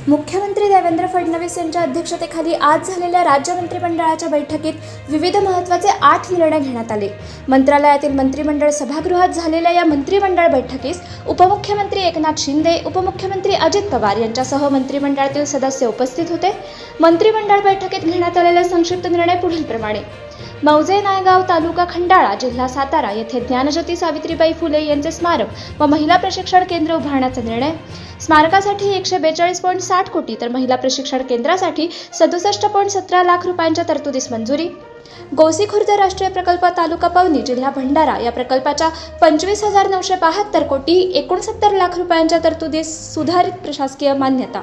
मुख्यमंत्री देवेंद्र फडणवीस यांच्या अध्यक्षतेखाली आज झालेल्या राज्य मंत्रिमंडळाच्या बैठकीत विविध महत्त्वाचे आठ निर्णय घेण्यात आले. मंत्रालयातील मंत्रिमंडळ सभागृहात झालेल्या या मंत्रिमंडळ बैठकीस उपमुख्यमंत्री एकनाथ शिंदे उपमुख्यमंत्री अजित पवार यांच्यासह मंत्रिमंडळातील सदस्य उपस्थित होते. मंत्रिमंडळ बैठकीत घेण्यात आलेले संक्षिप्त निर्णय पुढीलप्रमाणे. मौजे नायगाव तालुका खंडाळा जिल्हा सातारा येथे ज्ञानज्योती सावित्रीबाई फुले यांचे स्मारक व महिला प्रशिक्षण केंद्र उभारण्याचा निर्णय. स्मारकासाठी एकशे बेचाळीस पॉईंट साठ कोटी तर महिला प्रशिक्षण केंद्रासाठी सदुसष्ट पॉईंट सतरा लाख रुपयांच्या तरतुदीस मंजुरी. गोसी खुर्द राष्ट्रीय प्रकल्प तालुका पवनी जिल्हा भंडारा या प्रकल्पाच्या पंचवीस हजार नऊशे बहात्तर कोटी एकोणसत्तर लाख रुपयांच्या तरतुदीस सुधारित प्रशासकीय मान्यता.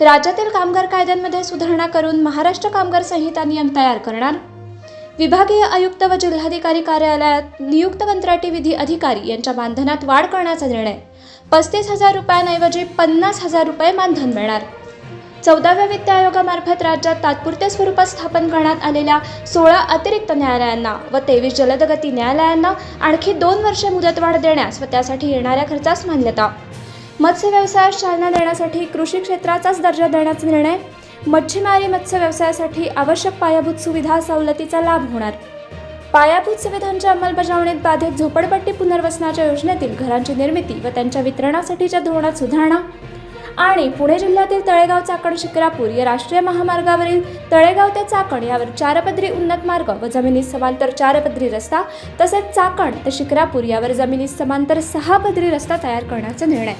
राज्यातील कामगार कायद्यांमध्ये सुधारणा करून महाराष्ट्र कामगार संहिता नियम तयार करणार. विभागीय आयुक्त व जिल्हाधिकारी कार्यालयात नियुक्त कंत्राटी विधी अधिकारी यांच्या मानधनात वाढ करण्याचा निर्णय. पस्तीस हजार रुपयांऐवजी पन्नास हजार रुपये मानधन मिळणार. चौदाव्या वित्त आयोगामार्फत राज्यात तात्पुरत्या स्वरूपात स्थापन करण्यात आलेल्या सोळा अतिरिक्त न्यायालयांना व तेवीस जलदगती न्यायालयांना आणखी दोन वर्षे मुदतवाढ देण्यास व त्यासाठी येणाऱ्या खर्चास मान्यता. मत्स्य व्यवसायास चालना देण्यासाठी कृषी क्षेत्राचाच दर्जा देण्याचा निर्णय. मच्छीमारी मत्स्य व्यवसायासाठी आवश्यक पायाभूत सुविधा सवलतीचा लाभ होणार. पायाभूत सुविधांच्या अंमलबजावणीत बाधित झोपडपट्टी पुनर्वसनाच्या योजनेतील घरांची निर्मिती व त्यांच्या वितरणासाठीच्या धोरणात सुधारणा आणि पुणे जिल्ह्यातील तळेगाव चाकण शिक्रापूर या राष्ट्रीय महामार्गावरील तळेगाव ते चाकण यावर चारपदरी उन्नत मार्ग व जमिनीस समांतर चारपदरी रस्ता तसेच चाकण ते शिक्रापूर यावर जमिनीस समांतर सहा पदरी रस्ता तयार करण्याचा निर्णय.